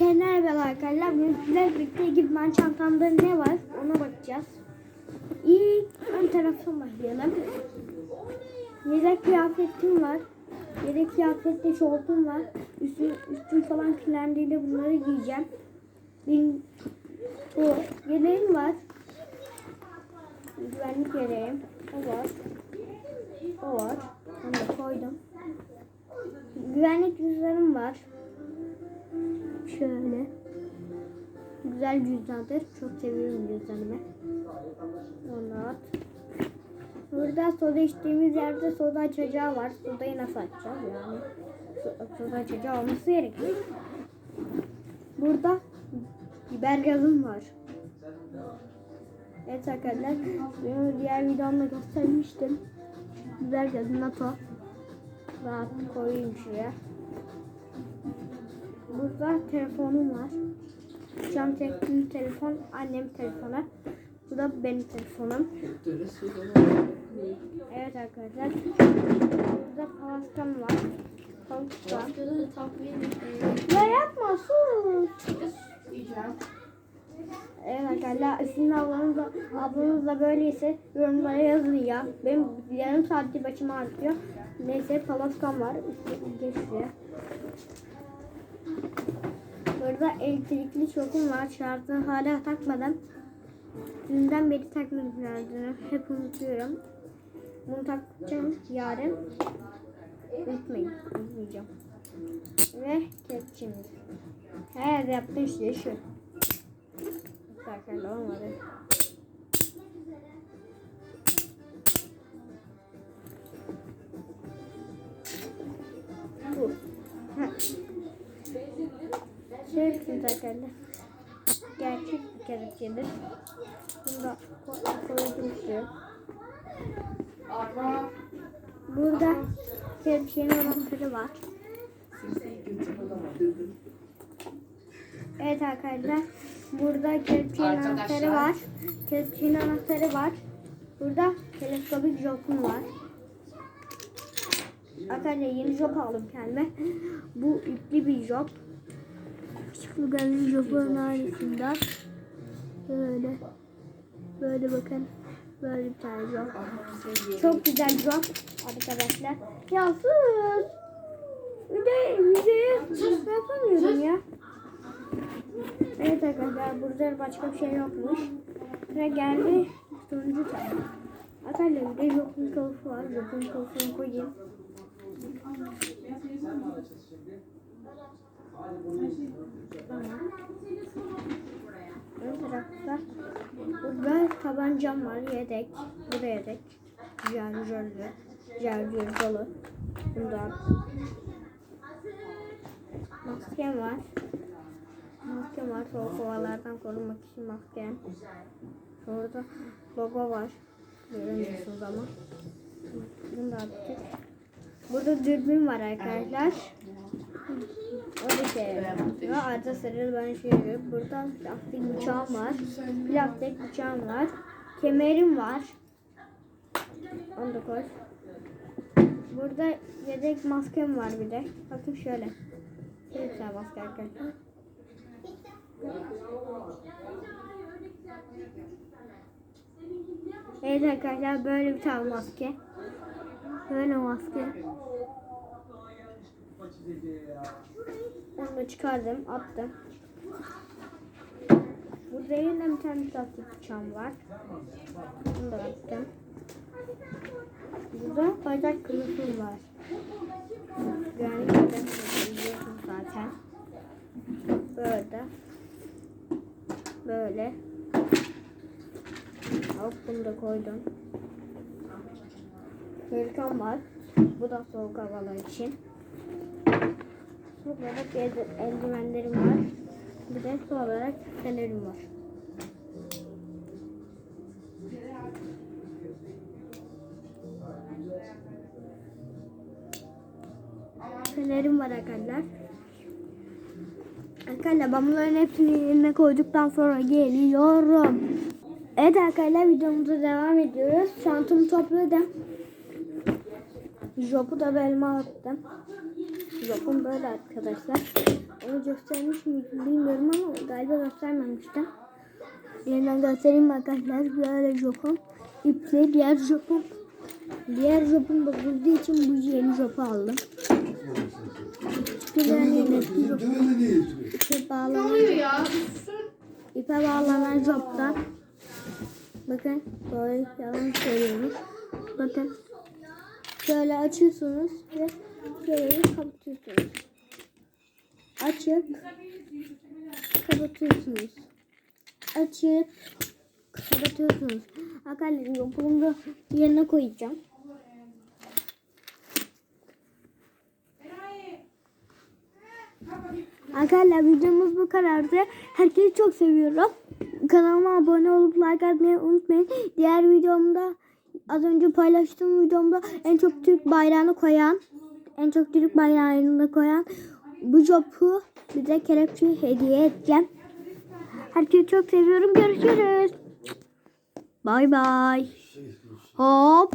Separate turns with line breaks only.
Merhaba arkadaşlar. Bugün sizlerle birlikte ekipman çantamda ne var ona bakacağız. İlk ön taraftan başlayalım. Yedek kıyafetim var. Yedek kıyafette şortum var. Üstüm, üstüm falan kirlendiğinde bunları giyeceğim. Benim bu yeleğim var. Güvenlik yeleğim. O var. O var. Güzel cüzdandır. Çok seviyorum cüzdanımı. Onu at. Burada soda içtiğimiz yerde soda açacağı var. Sodayı nasıl açacağız yani? So- Soda açacağı olması gerekiyor. Burada biber gazım var. Evet arkadaşlar. Diğer videomda göstermiştim. Biber gazı NATO. Rahat koyayım şuraya. Burada telefonum var. Şu an çektiğim telefon annem telefonu. Bu da benim telefonum. Evet arkadaşlar. Burada palaskam var. Palaskam. Ya yapma sus. Evet arkadaşlar sizin ablanız da, ablanız da böyleyse yorumlara yazın ya. Benim yarım saattir başım ağrıyor. Neyse palaskam var. Geçti. Burada elektrikli şokum var. Şarjı hala takmadım. Dünden beri takmadım şarjını. Hep unutuyorum. Bunu takacağım yarın. Unutmayın. Unutmayacağım. Ve kepçemiz. Her yerde yaptığım şey şu. Zaten olmadı. Bu. Ha. Şöyle arkadaşlar. Gerçek bir kelepçedir. Bunu koydum şu. Burada kelepçenin anahtarı var. Evet arkadaşlar. Burada kelepçenin anahtarı var. Kelepçenin anahtarı var. Burada teleskopik jopum var. Arkadaşlar yeni jop aldım kendime. Bu ipli bir jop. Bir jopun aynısından. Böyle. Böyle bakın. Böyle bir tane jop. Çok güzel jop arkadaşlar. Ya sus. Bir de videoyu yapamıyorum ya. Evet arkadaşlar burada başka bir şey yokmuş. Ve geldi sonuncu tane. Arkadaşlar bir de jopun kılıfı var. Jopun kılıfını koyayım. Ön tarafta burada tabancam var yedek. Bu da yedek. Şarjörlü. Şarjör dolu. Bundan. Maskem var. Maskem var. Soğuk havalardan korunmak için maskem. Şurada logo var. Göremiyorsunuz ama. Bunu da attık. Burada dürbün var arkadaşlar. Da şey yapıyor. Arda sarı ben şey yapıyorum. Burada plastik bıçağım var. Plastik bıçağım var. Kemerim var. Onu da koy. Burada yedek maskem var bir de. Bakın şöyle. Bir tane maske arkadaşlar. Evet arkadaşlar böyle bir tane maske. Böyle maske. Onu da çıkardım, attım. Burada yine bir tane plastik bıçağım var. Bunu da attım. Burada bacak kılıfım var. Sistemi biliyorsunuz zaten. Böyle. Böyle. Hop bunu da koydum. Hırkam var. Bu da soğuk havalar için. Soğuk olarak eldivenlerim var. Bir de su olarak fenerim var. Fenerim var arkadaşlar. Arkadaşlar ben bunların hepsini yerine koyduktan sonra geliyorum. Evet arkadaşlar videomuza devam ediyoruz. Çantamı topladım. Jopu da belime attım. Jopum böyle arkadaşlar. Onu göstermiş miydim bilmiyorum ama galiba göstermemiştim. Yeniden göstereyim arkadaşlar. Böyle jopum. İple diğer jopum. Diğer jopum bozulduğu için bu yeni jopu aldım. Çünkü ben yeni eski jop.
Dövme değil.
İpe bağlanan, ipe bağlanan joptan. Bakın böyle yalan söylüyorum. Bakın. Şöyle açıyorsunuz ve şöyle kapatıyorsunuz. Açıp kapatıyorsunuz. Açıp kapatıyorsunuz. Arkadaşlar yokluğumu da yerine koyacağım. Arkadaşlar videomuz bu kadardı. Herkesi çok seviyorum. Kanalıma abone olup like atmayı unutmayın. Diğer videomda az önce paylaştığım videomda en çok Türk bayrağını koyan en çok Türk bayrağını koyan bu jopu bize kelepçe hediye edeceğim. Herkesi çok seviyorum. Görüşürüz. Bay bay. Hop.